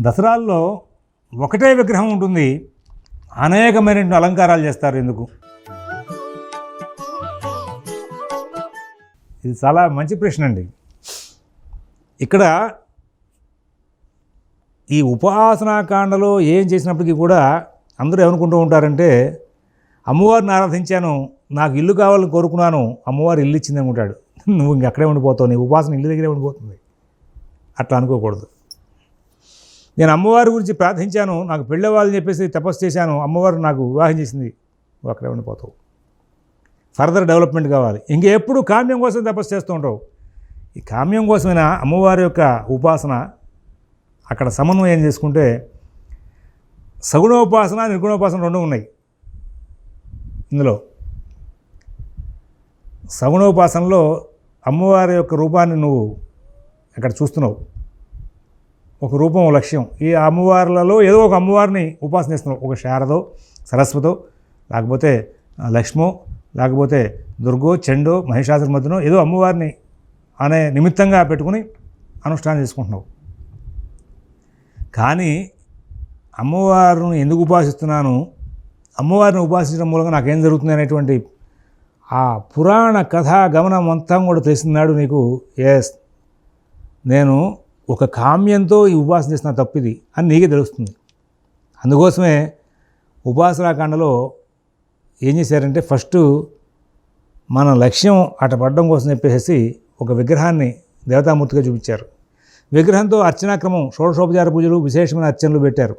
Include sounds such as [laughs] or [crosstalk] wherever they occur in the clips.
దసరాల్లో ఒకటే విగ్రహం ఉంటుంది. అనేకమైన అలంకారాలు చేస్తారు ఎందుకు? ఇది చాలా మంచి ప్రశ్న అండి. ఇక్కడ ఈ ఉపాసనాకాండలో ఏం చేసినప్పటికీ కూడా అందరూ ఏమనుకుంటూ ఉంటారంటే అమ్మవారిని ఆరాధించాను నాకు ఇల్లు కావాలని కోరుకున్నాను అమ్మవారు ఇల్లు ఇచ్చింది అనుకుంటాడు. నువ్వు ఇంక అక్కడే ఉండిపోతావు నీ ఉపాసన ఇల్లు దగ్గరే ఉండిపోతుంది. అట్లా అనుకోకూడదు. నేను అమ్మవారి గురించి ప్రార్థించాను నాకు పెళ్ళవాళ్ళని చెప్పేసి తపస్సు చేశాను అమ్మవారు నాకు వివాహం చేసింది. నువ్వు అక్కడే ఉండిపోతావు ఫర్దర్ డెవలప్మెంట్ కావాలి. ఇంకెప్పుడు కామ్యం కోసం తపస్సు చేస్తూ ఉంటావు. ఈ కామ్యం కోసమైన అమ్మవారి యొక్క ఉపాసన అక్కడ సమన్వయం చేసుకుంటే సగుణోపాసన నిర్గుణోపాసన రెండు ఉన్నాయి. ఇందులో సగుణోపాసనలో అమ్మవారి యొక్క రూపాన్ని నువ్వు అక్కడ చూస్తున్నావు? ఒక రూపం లక్ష్యం. ఈ అమ్మవార్లలో ఏదో ఒక అమ్మవారిని ఉపాసనిస్తున్నాం ఒక శారదో సరస్వతో లేకపోతే లక్ష్మో లేకపోతే దుర్గో చండో మహిషాసుర మధ్యనో ఏదో అమ్మవారిని అనే నిమిత్తంగా పెట్టుకుని అనుష్ఠానం చేసుకుంటున్నావు. కానీ అమ్మవారిని ఎందుకు ఉపాసిస్తున్నాను? అమ్మవారిని ఉపాసించడం మూలంగా నాకేం జరుగుతుంది అనేటువంటి ఆ పురాణ కథా గమనం అంతా కూడా తెలిసినాడు నీకు ఎస్ నేను ఒక కామ్యంతో ఈ ఉపాసన చేసిన తప్పిది అని నీకే తెలుస్తుంది. అందుకోసమే ఉపాసనాకాండలో ఏం చేశారంటే ఫస్ట్ మన లక్ష్యం అట పడడం కోసం చెప్పేసి ఒక విగ్రహాన్ని దేవతామూర్తిగా చూపించారు. విగ్రహంతో అర్చనాక్రమం షోడశోపచార పూజలు విశేషమైన అర్చనలు పెట్టారు.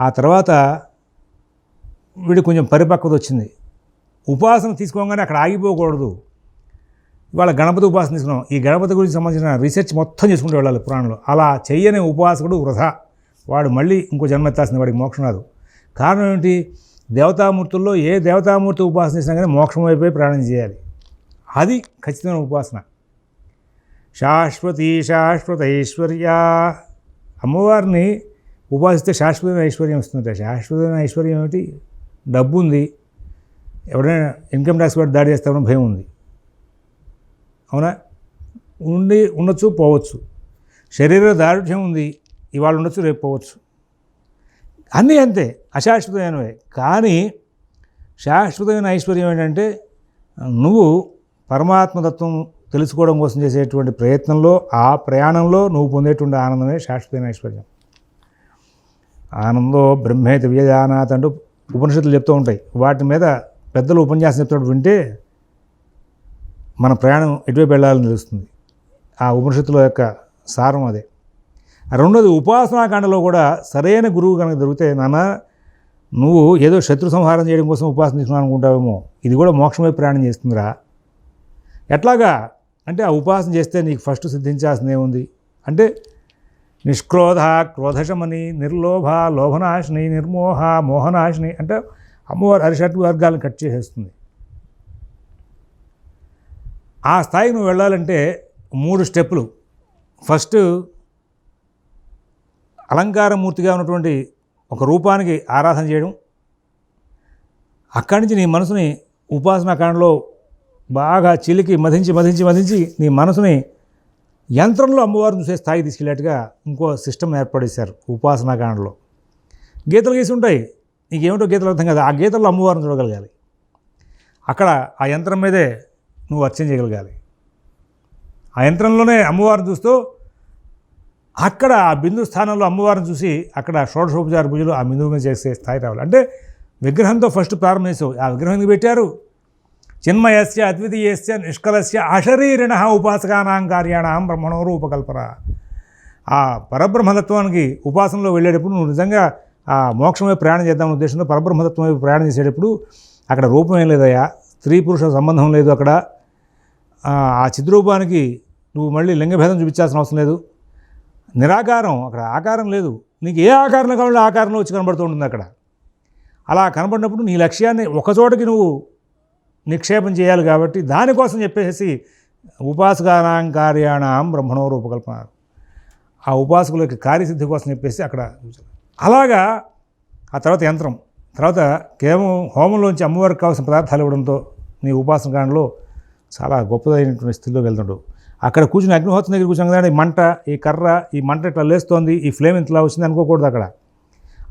ఆ తర్వాత వీడి కొంచెం పరిపక్వత వచ్చింది. ఉపాసన తీసుకోగానే అక్కడ ఆగిపోకూడదు. ఇవాళ గణపతి ఉపాసన తీసుకున్నాం. ఈ గణపతి గురించి సంబంధించిన రీసెర్చ్ మొత్తం చేసుకుంటూ వెళ్ళాలి పురాణంలో. అలా చెయ్యని ఉపాసకుడు వృధా. వాడు మళ్ళీ ఇంకో జన్మ ఎత్తాల్సింది వాడికి మోక్షం రాదు. కారణం ఏంటి దేవతామూర్తుల్లో ఏ దేవతామూర్తి ఉపాసన చేసినా కానీ మోక్షం వైపే ప్రయాణం చేయాలి. అది ఖచ్చితమైన ఉపాసన. శాశ్వతి శాశ్వత ఐశ్వర్య అమ్మవారిని ఉపాసిస్తే శాశ్వతమైన ఐశ్వర్యం వస్తుందట. శాశ్వతమైన ఐశ్వర్యం ఏమిటి? డబ్బు ఉంది. ఎవరైనా ఇన్కమ్ ట్యాక్స్ వాడు దాడి చేస్తామని భయం ఉంది. అవునా? ఉండి ఉండొచ్చు పోవచ్చు. శరీర దారుఢ్యం ఉంది ఇవాళ ఉండొచ్చు రేపు పోవచ్చు. అన్నీ అంతే అశాశ్వతమైనవే. కానీ శాశ్వతమైన ఐశ్వర్యం ఏంటంటే నువ్వు పరమాత్మతత్వం తెలుసుకోవడం కోసం చేసేటువంటి ప్రయత్నంలో ఆ ప్రయాణంలో నువ్వు పొందేటువంటి ఆనందమే శాశ్వతమైన ఐశ్వర్యం. ఆనందో బ్రహ్మేత వ్యజానాథ్ అంటూ ఉపనిషత్తులు చెప్తూ ఉంటాయి. వాటి మీద పెద్దలు ఉపన్యాసం చెప్తున్నట్టు వింటే మన ప్రయాణం ఎటువైపు వెళ్ళాలని తెలుస్తుంది? ఆ ఉపనిషత్తుల యొక్క సారం అదే. రెండోది ఉపాసనాకాండలో కూడా సరైన గురువు కనుక దొరికితే నాన్న నువ్వు ఏదో శత్రు సంహారం చేయడం కోసం ఉపాసన తీసుకున్నాను అనుకుంటావేమో ఇది కూడా మోక్షమై ప్రయాణం చేస్తుందిరా. ఎట్లాగా? అంటే ఆ ఉపాసన చేస్తే నీకు ఫస్ట్ సిద్ధించాల్సిందే ఉంది అంటే నిష్క్రోధ క్రోధశమని నిర్లోభ లోభనాశిని నిర్మోహ మోహనాశిని అంటే అమ్మవారి అరిషట్ వర్గాలను కట్ చేసేస్తుంది. ఆ స్థాయికి నువ్వు వెళ్ళాలంటే మూడు స్టెప్పులు. ఫస్ట్ అలంకారమూర్తిగా ఉన్నటువంటి ఒక రూపానికి ఆరాధన చేయడం. అక్కడి నుంచి నీ మనసుని ఉపాసనాకాండలో బాగా చిలికి మధించి మధించి మధించి నీ మనసుని యంత్రంలో అమ్మవారిని చూసే స్థాయికి తీసుకెళ్ళేట్టుగా ఇంకో సిస్టమ్ ఏర్పడేశారు ఉపాసనాకాండలో గీతలు గీసి ఉంటాయి. నీకేమిటో గీతలు అర్థం కదా. ఆ గీతల్లో అమ్మవారిని చూడగలగాలి. అక్కడ ఆ యంత్రం మీదే నువ్వు అర్చన చేయగలగాలి. ఆ యంత్రంలోనే అమ్మవారిని చూస్తూ అక్కడ ఆ బిందు స్థానంలో అమ్మవారిని చూసి అక్కడ షోడశోపచార పూజలు ఆ బిందువు మీద చేసే స్థాయి రావాలి. అంటే విగ్రహంతో ఫస్ట్ ప్రారంభం చేసావు. ఆ విగ్రహానికి పెట్టారు. చిన్మయస్య అద్వితీయస్య నిష్కలస్య అశరీరిణ ఉపాసకానాం కార్యాణం బ్రహ్మణోరు రూపకల్పన. ఆ పరబ్రహ్మతత్వానికి ఉపాసనలో వెళ్ళేటప్పుడు నువ్వు నిజంగా ఆ మోక్షమే ప్రయాణం చేద్దాం ఉద్దేశంతో పరబ్రహ్మతత్వం వైపు ప్రయాణం చేసేటప్పుడు అక్కడ రూపం ఏం లేదయా స్త్రీ పురుష సంబంధం లేదు అక్కడ. ఆ ఆ చిద్రూపానికి నువ్వు మళ్ళీ లింగభేదం చూపించాల్సిన అవసరం లేదు. నిరాకారం అక్కడ ఆకారం లేదు. నీకు ఏ ఆకారం కావాలో ఆకారంలో వచ్చి కనబడుతూ ఉంటుంది అక్కడ. అలా కనబడినప్పుడు నీ లక్ష్యాన్ని ఒకచోటకి నువ్వు నిక్షేపం చేయాలి కాబట్టి దానికోసం చెప్పేసి ఉపాసకానాం కార్యాణం బ్రహ్మణో రూపకల్పన. ఆ ఉపాసకుల యొక్క కార్యసిద్ధి కోసం చెప్పేసి అక్కడ అలాగా ఆ తర్వాత యంత్రం. తర్వాత కేవలం హోమంలోంచి అమ్మవారికి కావాల్సిన పదార్థాలు ఇవ్వడంతో నీ ఉపాసన కాండలో చాలా గొప్పదైనటువంటి స్థితిలో వెళ్తుండు. అక్కడ కూర్చుని అగ్నిహోత్రం దగ్గర కూర్చున్నాం ఈ మంట ఈ కర్ర ఈ మంట ఇట్లా లేస్తోంది ఈ ఫ్లేమ్ ఇంతలా వచ్చింది అనుకోకూడదు అక్కడ.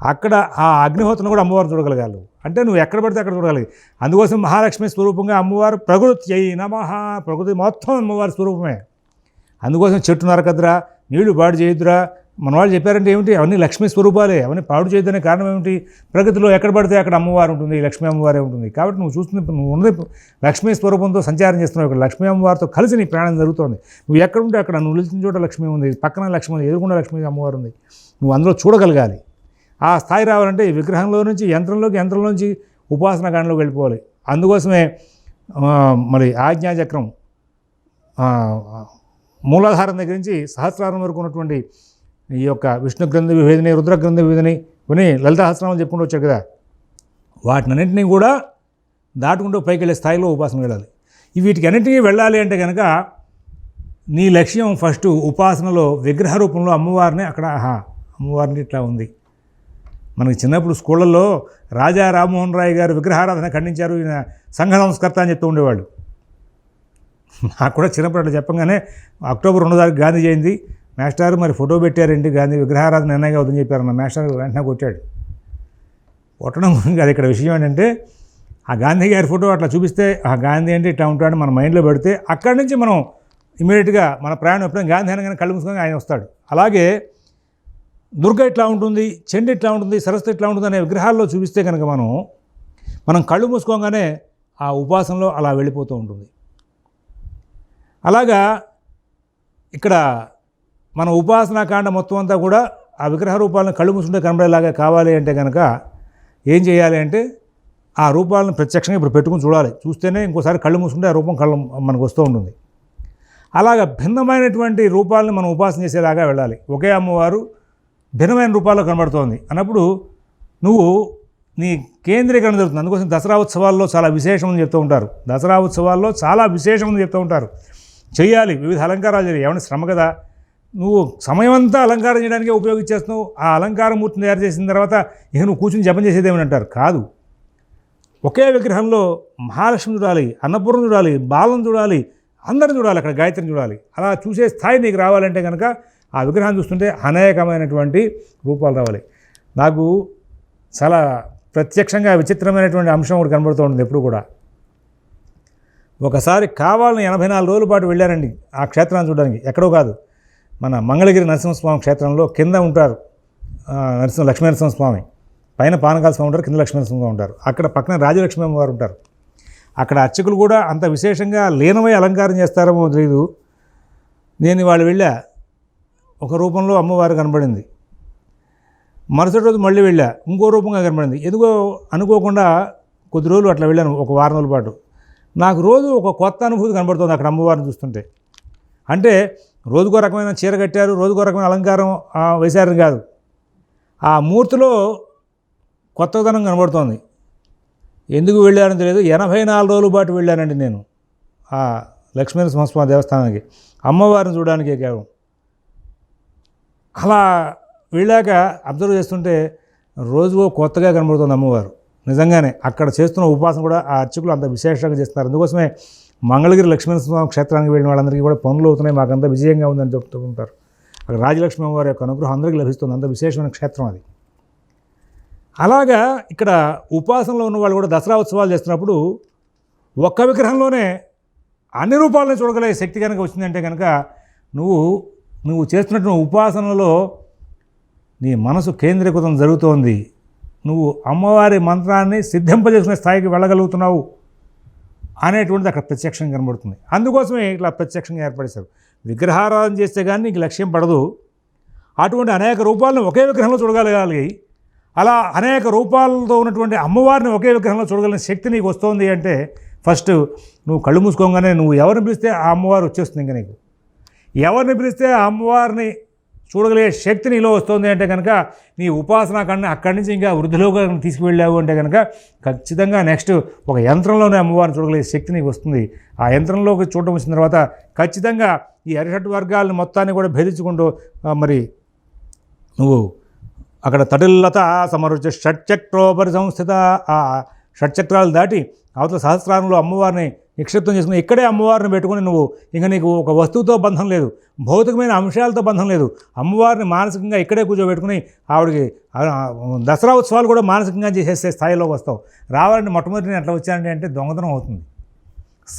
అక్కడ ఆ అగ్నిహోత్రం కూడా అమ్మవారు చూడగలగాలి. అంటే నువ్వు ఎక్కడ పడితే అక్కడ చూడగలిగి అందుకోసం మహాలక్ష్మి స్వరూపంగా అమ్మవారు ప్రకృతి అయి మహా ప్రకృతి మొత్తం అమ్మవారి స్వరూపమే. అందుకోసం చెట్టు నరకద్రా నీళ్ళు పాడు చేయొద్దురా మన వాళ్ళు చెప్పారంటే ఏమిటి? అవన్నీ లక్ష్మీ స్వరూపాలే. అవన్నీ పాడు చేయదనే కారణం ఏమిటి? ప్రగతిలో ఎక్కడ పడితే అక్కడ అమ్మవారు ఉంటుంది లక్ష్మీ అమ్మవారే ఉంటుంది. కాబట్టి నువ్వు చూస్తుంది నువ్వు ఉన్నది లక్ష్మీ స్వరూపంతో సంచారం చేస్తున్నావు ఇక్కడ. లక్ష్మీ అమ్మవారితో కలిసి నీ ప్రయాణం జరుగుతోంది. నువ్వు ఎక్కడ ఉంటే అక్కడ నువ్వు నిలిచిన చోట లక్ష్మి ఉంది. పక్కన లక్ష్మి ఉంది ఎదురుకుండా లక్ష్మీ అమ్మవారు ఉంది. నువ్వు అందులో చూడగలగాలి. ఆ స్థాయి రావాలంటే విగ్రహంలో నుంచి యంత్రంలోకి యంత్రంలోంచి ఉపాసన గణంలోకి వెళ్ళిపోవాలి. అందుకోసమే మరి ఆజ్ఞాచక్రం మూలాధారం దగ్గర నుంచి సహస్రారం వరకు ఉన్నటువంటి ఈ యొక్క విష్ణు గ్రంథ విభేదిని రుద్ర గ్రంథ విభేదిని ఇవన్నీ లలిత సహస్రాలు చెప్పుకుంటూ వచ్చారు కదా. వాటినన్నింటినీ కూడా దాటుకుంటూ పైకి వెళ్ళే స్థాయిలో ఉపాసన వెళ్ళాలి. ఈ వీటికి అన్నింటినీ వెళ్ళాలి అంటే కనుక నీ లక్ష్యం ఫస్ట్ ఉపాసనలో విగ్రహ రూపంలో అమ్మవారిని అక్కడ ఆహా అమ్మవారిని ఇట్లా ఉంది. మనకి చిన్నప్పుడు స్కూళ్ళల్లో రాజా రామ్మోహన్ రాయ్ గారు విగ్రహారాధన ఖండించారు ఈయన సంఘ సంస్కర్త అని చెప్తూ ఉండేవాళ్ళు. నాకు కూడా చిన్నప్పుడు అట్లా చెప్పగానే అక్టోబర్ రెండో తారీఖు గాంధీ జయంతి మాస్టర్ మరి ఫోటో పెట్టారండి గాంధీ విగ్రహారాధన నిర్ణయం అవుతుందని చెప్పారన్న మేస్టారు మాస్టర్ వెంటనే కొట్టాడు. కొట్టడం [laughs] కాదు ఇక్కడ విషయం ఏంటంటే ఆ గాంధీ గారి ఫోటో అట్లా చూపిస్తే ఆ గాంధీ అంటే ఇట్లా ఉంటాడని మన మైండ్లో పెడితే అక్కడి నుంచి మనం ఇమీడియట్గా మన ప్రయాణం ఎప్పుడైనా గాంధీ అనగానే కళ్ళు మూసుకొని ఆయన వస్తాడు. అలాగే దుర్గ ఇట్లా ఉంటుంది చెండు ఇట్లా ఉంటుంది సరస్వతి ఇట్లా ఉంటుంది అనే విగ్రహాల్లో చూపిస్తే కనుక మనం మనం కళ్ళు మూసుకోగానే ఆ ఉపాసనలో అలా వెళ్ళిపోతూ ఉంటుంది. అలాగా ఇక్కడ మన ఉపాసనాకాండ మొత్తం అంతా కూడా ఆ విగ్రహ రూపాలను కళ్ళు మూసుకుంటే కనబడేలాగా కావాలి అంటే కనుక ఏం చేయాలి అంటే ఆ రూపాలను ప్రత్యక్షంగా ఇప్పుడు పెట్టుకుని చూడాలి. చూస్తేనే ఇంకోసారి కళ్ళు మూసుకుంటే ఆ రూపం కళ్ళు మనకు వస్తూ ఉంటుంది. అలాగ భిన్నమైనటువంటి రూపాలను మనం ఉపాసన చేసేలాగా వెళ్ళాలి. ఒకే అమ్మవారు భిన్నమైన రూపాల్లో కనబడుతోంది. అన్నప్పుడు నువ్వు నీ కేంద్రీకరణ జరుగుతుంది. అందుకోసం దసరా ఉత్సవాల్లో చాలా విశేషం అని చెప్తూ ఉంటారు. దసరా ఉత్సవాల్లో చాలా విశేషం అని చెప్తూ ఉంటారు. చేయాలి వివిధ అలంకారాలు చేయాలి. ఏమైనా శ్రమ కదా? నువ్వు సమయం అంతా అలంకారం చేయడానికే ఉపయోగించేస్తున్నావు ఆ అలంకార మూర్తిని తయారు చేసిన తర్వాత ఇక నువ్వు కూర్చుని జపం చేసేదేమని అంటారు కాదు. ఒకే విగ్రహంలో మహాలక్ష్మి చూడాలి అన్నపూర్ణ చూడాలి బాలం చూడాలి అందరిని చూడాలి అక్కడ గాయత్రిని చూడాలి. అలా చూసే స్థాయి నీకు రావాలంటే కనుక ఆ విగ్రహాన్ని చూస్తుంటే అనేకమైనటువంటి రూపాలు రావాలి. నాకు చాలా ప్రత్యక్షంగా విచిత్రమైనటువంటి అంశం ఒకటి కనబడుతూ ఉంటుంది ఎప్పుడు కూడా. ఒకసారి కావాలని ఎనభై నాలుగు రోజుల పాటు వెళ్ళారండి ఆ క్షేత్రాన్ని చూడడానికి. ఎక్కడో కాదు. మన మంగళగిరి నరసింహస్వామి క్షేత్రంలో కింద ఉంటారు నరసింహ లక్ష్మీ నరసింహస్వామి పైన పానకాల స్వామి ఉంటారు కింద లక్ష్మీ నరసింహస్వామి ఉంటారు. అక్కడ పక్కన రాజలక్ష్మి అమ్మవారు ఉంటారు. అక్కడ అర్చకులు కూడా అంత విశేషంగా లీనమై అలంకారం చేస్తారేమో తెలియదు నేను వాళ్ళు వెళ్ళా ఒక రూపంలో అమ్మవారు కనబడింది. మరుసటి రోజు మళ్ళీ వెళ్ళా ఇంకో రూపంగా కనబడింది. ఎందుకో అనుకోకుండా కొద్ది రోజులు అట్లా వెళ్ళాను ఒక వారం రోజుల పాటు. నాకు రోజు ఒక కొత్త అనుభూతి కనబడుతుంది అక్కడ అమ్మవారిని చూస్తుంటే. అంటే రోజుకో రకమైన చీర కట్టారు రోజుకో రకమైన అలంకారం ఆ, వేశారని కాదు. ఆ మూర్తిలో కొత్తదనం కనబడుతోంది. ఎందుకు వెళ్ళానో తెలియదు. ఎనభై నాలుగు రోజుల పాటు వెళ్ళానండి నేను ఆ లక్ష్మీ నరసింహస్వామి దేవస్థానానికి. అమ్మవారిని చూడడానికి కేవలం అలా వెళ్ళాక అబ్జర్వ్ చేస్తుంటే రోజుకో కొత్తగా కనబడుతుంది అమ్మవారు. నిజంగానే అక్కడ చేస్తున్న ఉపాసన కూడా ఆ అర్చకులు అంత విశేషంగా చేస్తున్నారు. అందుకోసమే మంగళగిరి లక్ష్మీనరసింహ క్షేత్రానికి వెళ్ళిన వాళ్ళందరికీ కూడా పనులు అవుతున్నాయి మాకంతా విజయంగా ఉందని చెప్తూ ఉంటారు. అక్కడ రాజలక్ష్మి అమ్మవారి యొక్క అనుగ్రహం అందరికీ లభిస్తుంది అంత విశేషమైన క్షేత్రం అది. అలాగా ఇక్కడ ఉపాసనలో ఉన్న వాళ్ళు కూడా దసరా ఉత్సవాలు చేస్తున్నప్పుడు ఒక్క విగ్రహంలోనే అన్ని రూపాలను చూడగలే శక్తి కనుక వచ్చిందంటే కనుక నువ్వు నువ్వు చేస్తున్నటువంటి ఉపాసనలో నీ మనసు కేంద్రీకృతం జరుగుతోంది. నువ్వు అమ్మవారి మంత్రాన్ని సిద్ధింపజేసుకునే స్థాయికి వెళ్ళగలుగుతున్నావు. అనేటువంటిది అక్కడ ప్రత్యక్షంగా కనబడుతుంది. అందుకోసమే ఇట్లా ప్రత్యక్షంగా ఏర్పడేశారు. విగ్రహారాధన చేస్తే కానీ నీకు లక్ష్యం పడదు. అటువంటి అనేక రూపాలను ఒకే విగ్రహంలో చూడగలగాలి. అలా అనేక రూపాలతో ఉన్నటువంటి అమ్మవారిని ఒకే విగ్రహంలో చూడగలిగిన శక్తి నీకు వస్తుంది అంటే ఫస్ట్ నువ్వు కళ్ళు మూసుకోగానే నువ్వు ఎవరిని పిలిస్తే ఆ అమ్మవారు వచ్చేస్తుంది ఇంకా నీకు. ఎవరిని పిలిస్తే ఆ అమ్మవారిని చూడగలిగే శక్తి నీలో వస్తుంది అంటే కనుక నీ ఉపాసన కన్నా అక్కడి నుంచి ఇంకా వృద్ధిలోకి తీసుకువెళ్ళావు అంటే కనుక ఖచ్చితంగా నెక్స్ట్ ఒక యంత్రంలోనే అమ్మవారిని చూడగలిగే శక్తి నీకు వస్తుంది. ఆ యంత్రంలోకి చూడటం వచ్చిన తర్వాత ఖచ్చితంగా ఈ అరిషట్ వర్గాలను మొత్తాన్ని కూడా భేదించుకుంటూ మరి నువ్వు అక్కడ తటిల్లత సమరుచ షట్చక్రోపరి సంస్థిత ఆ షట్చక్రాలు దాటి అవతల సహస్రాలలో అమ్మవారిని నిక్షిప్తం చేసుకుని ఇక్కడే అమ్మవారిని పెట్టుకుని నువ్వు ఇంకా నీకు ఒక వస్తువుతో బంధం లేదు భౌతికమైన అంశాలతో బంధం లేదు. అమ్మవారిని మానసికంగా ఇక్కడే కూర్చోబెట్టుకుని ఆవిడకి దసరా ఉత్సవాలు కూడా మానసికంగా చేసే స్థాయిలో వస్తావు. రావాలంటే మొట్టమొదటి నేను ఎట్లా వచ్చానంటే అంటే దొంగతనం అవుతుంది.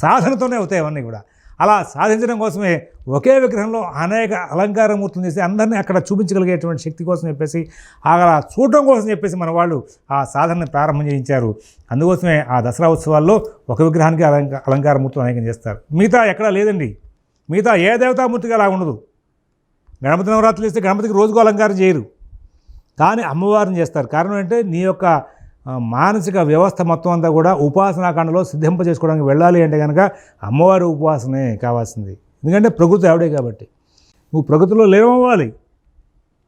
సాధనతోనే అవుతాయి అవన్నీ కూడా. అలా సాధించడం కోసమే ఒకే విగ్రహంలో అనేక అలంకార మూర్తులు చేసి అందరినీ అక్కడ చూపించగలిగేటువంటి శక్తి కోసం చెప్పేసి అలా చూడటం కోసం చెప్పేసి మన వాళ్ళు ఆ సాధనని ప్రారంభం చేయించారు. అందుకోసమే ఆ దసరా ఉత్సవాల్లో ఒక విగ్రహానికి అలంక అలంకార మూర్తులు అనేకం చేస్తారు. మిగతా ఎక్కడా లేదండి. మిగతా ఏ దేవతామూర్తిగా అలా ఉండదు. గణపతి నవరాత్రులు ఇస్తే గణపతికి రోజుకు అలంకారం చేయరు. కానీ అమ్మవారిని చేస్తారు. కారణం అంటే నీ యొక్క మానసిక వ్యవస్థ మొత్తం అంతా కూడా ఉపాసనాకాండలో సిద్ధింప చేసుకోవడానికి వెళ్ళాలి అంటే కనుక అమ్మవారి ఉపాసనే కావాల్సింది. ఎందుకంటే ప్రకృతి ఆవిడే కాబట్టి. నువ్వు ప్రకృతిలో లేవవ్వాలి.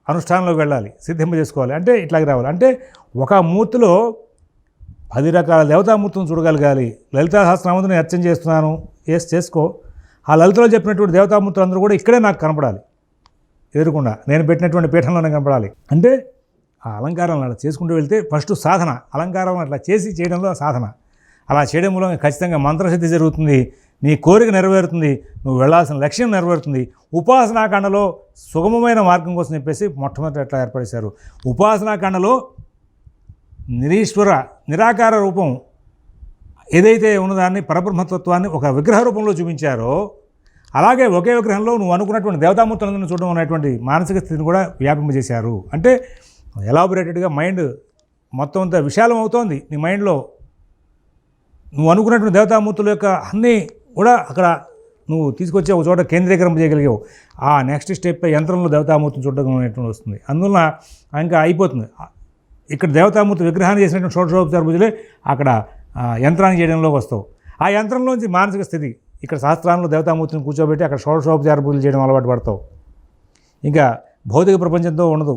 అనుష్ఠానంలోకి వెళ్ళాలి. సిద్ధింప చేసుకోవాలి. అంటే ఇట్లాగే రావాలి. అంటే ఒక మూర్తిలో పది రకాల దేవతామూర్తులను చూడగలగాలి. లలితా సహస్రనామని అర్చన చేస్తున్నాను. ఏస్ చేసుకో. ఆ లలితలో చెప్పినటువంటి దేవతామూర్తులు అందరూ కూడా ఇక్కడే నాకు కనపడాలి. ఎదురుకుండా. నేను పెట్టినటువంటి పీఠంలోనే కనపడాలి. అంటే ఆ అలంకారాలను అలా చేసుకుంటూ వెళ్తే ఫస్ట్ సాధన అలంకారాలను అట్లా చేసి చేయడంలో సాధన. అలా చేయడం మూలంగా ఖచ్చితంగా మంత్రసిద్ధి జరుగుతుంది నీ కోరిక నెరవేరుతుంది నువ్వు వెళ్ళాల్సిన లక్ష్యం నెరవేరుతుంది. ఉపాసనాకాండలో సుగమమైన మార్గం కోసం చెప్పేసి మొట్టమొదటి అట్లా ఏర్పడేశారు. ఉపాసనాకాండలో నిరీశ్వర నిరాకార రూపం ఏదైతే ఉన్నదాన్ని పరబ్రహ్మతత్వాన్ని ఒక విగ్రహ రూపంలో చూపించారో అలాగే ఒకే విగ్రహంలో నువ్వు అనుకున్నటువంటి దేవతామూర్తులందరినీ చూడడం అనేటువంటి మానసిక స్థితిని కూడా వ్యాపింపజేశారు. అంటే ఎలాబొరేటెడ్గా మైండ్ మొత్తం అంతా విశాలం అవుతోంది నీ మైండ్లో నువ్వు అనుకున్నటువంటి దేవతామూర్తుల యొక్క అన్నీ కూడా అక్కడ నువ్వు తీసుకొచ్చే ఒక చోట కేంద్రీకరణ చేయగలిగావు. ఆ నెక్స్ట్ స్టెప్ యంత్రంలో దేవతామూర్తిని చూడడం అనేటువంటి వస్తుంది. అందువలన ఇంకా అయిపోతుంది. ఇక్కడ దేవతామూర్తి విగ్రహాన్ని చేసినటువంటి షోడశోపచార పూజలే అక్కడ యంత్రాన్ని చేయడంలోకి వస్తావు. ఆ యంత్రంలోంచి మానసిక స్థితి ఇక్కడ శాస్త్రాల్లో దేవతామూర్తిని కూర్చోబెట్టి అక్కడ షోడశోపచార పూజలు చేయడం అలవాటు పడతావు. ఇంకా భౌతిక ప్రపంచంతో ఉండదు.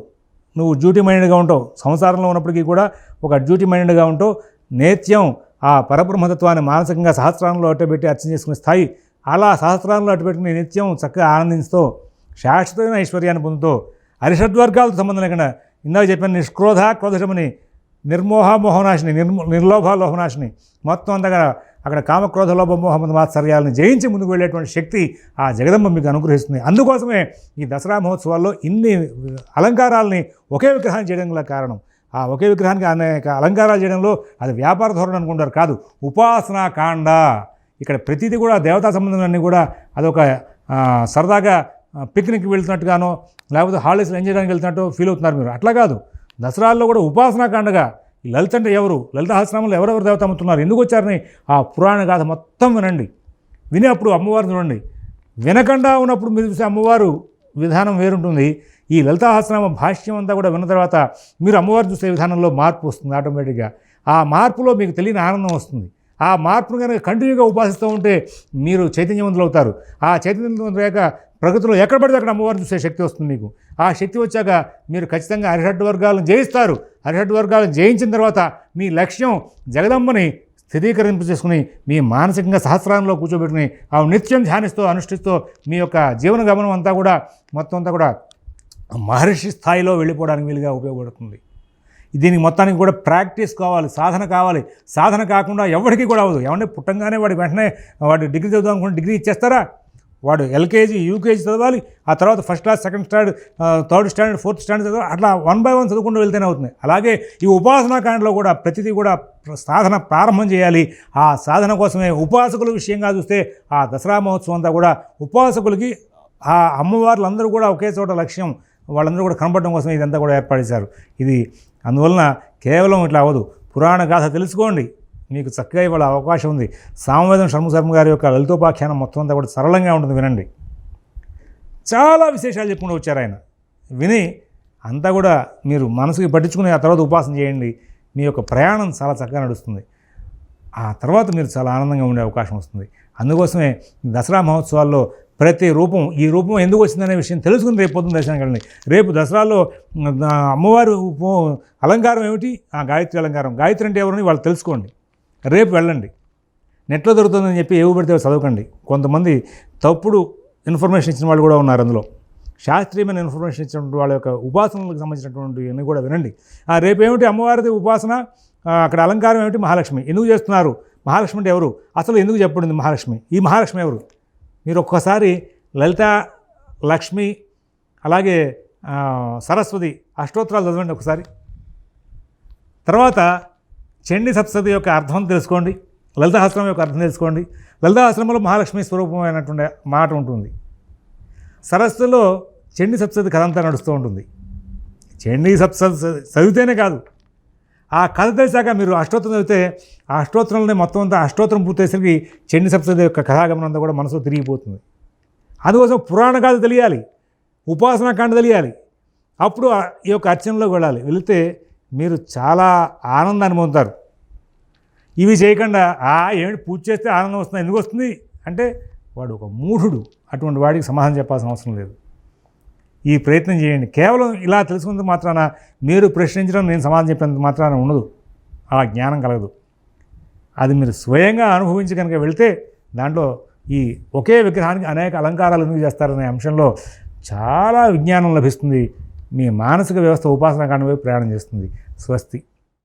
నువ్వు డ్యూటీ మైండెడ్గా ఉంటావు. సంసారంలో ఉన్నప్పటికీ కూడా ఒక డ్యూటీ మైండ్గా ఉంటావు. నేత్యం ఆ పరబ్రహ్మతత్వాన్ని మానసికంగా సహస్రాంలో అట్టబెట్టి అర్చన చేసుకునే స్థాయి. అలా సహస్రాంలో అట్టబెట్టుకుని నిత్యం చక్కగా ఆనందిస్తూ శాశ్వతమైన ఐశ్వర్యాన్ని పొందుతూ అరిషడ్వర్గాలతో సంబంధం లేకుండా ఇందాక చెప్పాను నిష్క్రోధ క్రోధమని నిర్మోహ మోహనాశిని నిర్మో నిర్లోభ లోహనాశిని మొత్తం అంతగా అక్కడ కామక్రోధ లోభ మోహమ్మద మాత్సర్యాలను జయించి ముందుకు వెళ్ళేటువంటి శక్తి ఆ జగదమ్మ మీకు అనుగ్రహిస్తుంది. అందుకోసమే ఈ దసరా మహోత్సవాల్లో ఇన్ని అలంకారాలని ఒకే విగ్రహాన్ని చేయడం గల కారణం. ఆ ఒకే విగ్రహానికి అనేక అలంకారాలు చేయడంలో అది వ్యాపార ధోరణి అనుకుంటారు. కాదు ఉపాసనా కాండ. ఇక్కడ ప్రతిదీ కూడా దేవతా సంబంధం కూడా అదొక సరదాగా పిక్నిక్కి వెళ్తున్నట్టుగానో లేకపోతే హాలిడేస్లో ఎంజాయ్ చేయడానికి వెళ్తున్నట్టు ఫీల్ అవుతున్నారు మీరు. అట్లా కాదు. దసరాల్లో కూడా ఉపాసనా కాండగా ఈ లలిత అంటే ఎవరు? లలిత హాస్రామంలో ఎవరెవరు దేవత అమ్ముతున్నారు? ఎందుకు వచ్చారని? ఆ పురాణ గాథ మొత్తం వినండి. విని అప్పుడు అమ్మవారు చూడండి. వినకుండా ఉన్నప్పుడు మీరు చూసే అమ్మవారు విధానం వేరుంటుంది. ఈ లలితాహాసనామ భాష్యం అంతా కూడా విన్న తర్వాత మీరు అమ్మవారు చూసే విధానంలో మార్పు వస్తుంది ఆటోమేటిక్గా. ఆ మార్పులో మీకు తెలియని ఆనందం వస్తుంది. ఆ మార్పును కనుక కంటిన్యూగా ఉపాసిస్తూ ఉంటే మీరు చైతన్యవంతులు అవుతారు. ఆ చైతన్యవంతులు లేక ప్రగతిలో ఎక్కడ పడితే అక్కడ అమ్మవారిని చూసే శక్తి వస్తుంది మీకు. ఆ శక్తి వచ్చాక మీరు ఖచ్చితంగా అరిహడ్డు వర్గాలను జయిస్తారు. అరిహడ్డు వర్గాలను జయించిన తర్వాత మీ లక్ష్యం జగదమ్మని స్థిరీకరింపు చేసుకుని మీ మానసికంగా సహస్రానంలో కూర్చోబెట్టుకుని ఆ నిత్యం ధ్యానిస్తూ అనుష్ఠిస్తూ మీ యొక్క జీవన గమనం అంతా కూడా మొత్తం అంతా కూడా మహర్షి స్థాయిలో వెళ్ళిపోవడానికి వీలుగా ఉపయోగపడుతుంది. దీనికి మొత్తానికి కూడా ప్రాక్టీస్ కావాలి సాధన కావాలి. సాధన కాకుండా ఎవరికి కూడా అవ్వదు. ఏమంటే పుట్టంగానే వాడు వెంటనే వాడు డిగ్రీ చదువుదాం అనుకుంటే డిగ్రీ ఇచ్చేస్తారా? వాడు ఎల్కేజీ యూకేజీ చదవాలి ఆ తర్వాత first class second standard third standard fourth standard చదవాలి. అట్లా వన్ బై వన్ చదువుకుంటూ వెళ్తేనే అవుతుంది. అలాగే ఈ ఉపాసనా కాండలో కూడా ప్రతిదీ కూడా సాధన ప్రారంభం చేయాలి. ఆ సాధన కోసమే ఉపాసకుల విషయంగా చూస్తే ఆ దసరా మహోత్సవం అంతా కూడా ఉపాసకులకి ఆ అమ్మవార్లందరూ కూడా ఒకే చోట లక్ష్యం వాళ్ళందరూ కూడా కనపడడం కోసం ఇదంతా కూడా ఏర్పడేశారు ఇది అందువలన కేవలం ఇట్లా అవ్వదు. పురాణ గాథ తెలుసుకోండి. మీకు చక్కగా ఇవాళ అవకాశం ఉంది. సామవేదం షణ్ముశర్మ గారి యొక్క లలితోపాఖ్యానం మొత్తం అంతా కూడా సరళంగా ఉంటుంది వినండి. చాలా విశేషాలు చెప్పుకుంటూ వచ్చారు ఆయన. విని అంతా కూడా మీరు మనసుకి పట్టించుకుని ఆ తర్వాత ఉపాసన చేయండి. మీ యొక్క ప్రయాణం చాలా చక్కగా నడుస్తుంది. ఆ తర్వాత మీరు చాలా ఆనందంగా ఉండే అవకాశం వస్తుంది. అందుకోసమే దసరా మహోత్సవాల్లో ప్రతి రూపం ఈ రూపం ఎందుకు వచ్చిందనే విషయం తెలుసుకుని రేపు పొద్దున్న దర్శనానికి వెళ్ళండి రేపు దసరాలో అమ్మవారి అమ్మవారు అలంకారం ఏమిటి? ఆ గాయత్రి అలంకారం. గాయత్రి అంటే ఎవరని వాళ్ళు తెలుసుకోండి. రేపు వెళ్ళండి. నెట్లో దొరుకుతుందని చెప్పి ఏవి పెడితే చదవకండి. కొంతమంది తప్పుడు ఇన్ఫర్మేషన్ ఇచ్చిన వాళ్ళు కూడా ఉన్నారు అందులో. శాస్త్రీయమైన ఇన్ఫర్మేషన్ ఇచ్చినటువంటి వాళ్ళ యొక్క ఉపాసనలకు సంబంధించినటువంటి అన్నీ కూడా వినండి. ఆ రేపు ఏమిటి అమ్మవారిది ఉపాసన? అక్కడ అలంకారం ఏమిటి? మహాలక్ష్మి. ఎందుకు చేస్తున్నారు? మహాలక్ష్మి అంటే ఎవరు? అసలు ఎందుకు చెప్పండి మహాలక్ష్మి? ఈ మహాలక్ష్మి ఎవరు? మీరు ఒక్కసారి లలిత లక్ష్మి అలాగే సరస్వతి అష్టోత్తరాలు చదవండి ఒకసారి. తర్వాత చండీ సప్తతి యొక్క అర్థం తెలుసుకోండి లలితాశ్రమం యొక్క అర్థం తెలుసుకోండి. లలితాశ్రమంలో మహాలక్ష్మి స్వరూపమైనటువంటి మాట ఉంటుంది. సరస్సులో చండీ సప్తతి కథ అంతా నడుస్తూ ఉంటుంది. చండీ సప్తశతి చదివితేనే కాదు ఆ కథ తెలిసాక మీరు అష్టోత్తరం చదివితే ఆ అష్టోత్తరంలోనే మొత్తం అంతా అష్టోత్తరం పూర్తయ్యేసరికి చెన్ని సప్తదేవి యొక్క కథాగమనం అంతా కూడా మనసులో తిరిగిపోతుంది. అందుకోసం పురాణ కథ తెలియాలి ఉపాసన కాండ తెలియాలి. అప్పుడు ఈ యొక్క అర్చనలోకి వెళ్ళాలి. వెళితే మీరు చాలా ఆనందాన్ని పొందుతారు ఇవి చేయకుండా ఆ ఏమిటి పూజ చేస్తే ఆనందం వస్తుంది ఎందుకు వస్తుంది? అంటే వాడు ఒక మూఢుడు. అటువంటి వాడికి సమాధానం చెప్పాల్సిన అవసరం లేదు. ఈ ప్రయత్నం చేయండి. కేవలం ఇలా తెలుసుకుంది మాత్రాన మీరు ప్రశ్నించడం నేను సమాధానం చెప్పినంత మాత్రాన ఉండదు. అలా జ్ఞానం కలగదు. అది మీరు స్వయంగా అనుభవించి కనుక వెళ్తే దాంట్లో ఈ ఒకే విగ్రహానికి అనేక అలంకారాలు ఎందుకు చేస్తారనే అంశంలో చాలా విజ్ఞానం లభిస్తుంది. మీ మానసిక వ్యవస్థ ఉపాసన కాండ వైపు ప్రయాణం చేస్తుంది. స్వస్తి.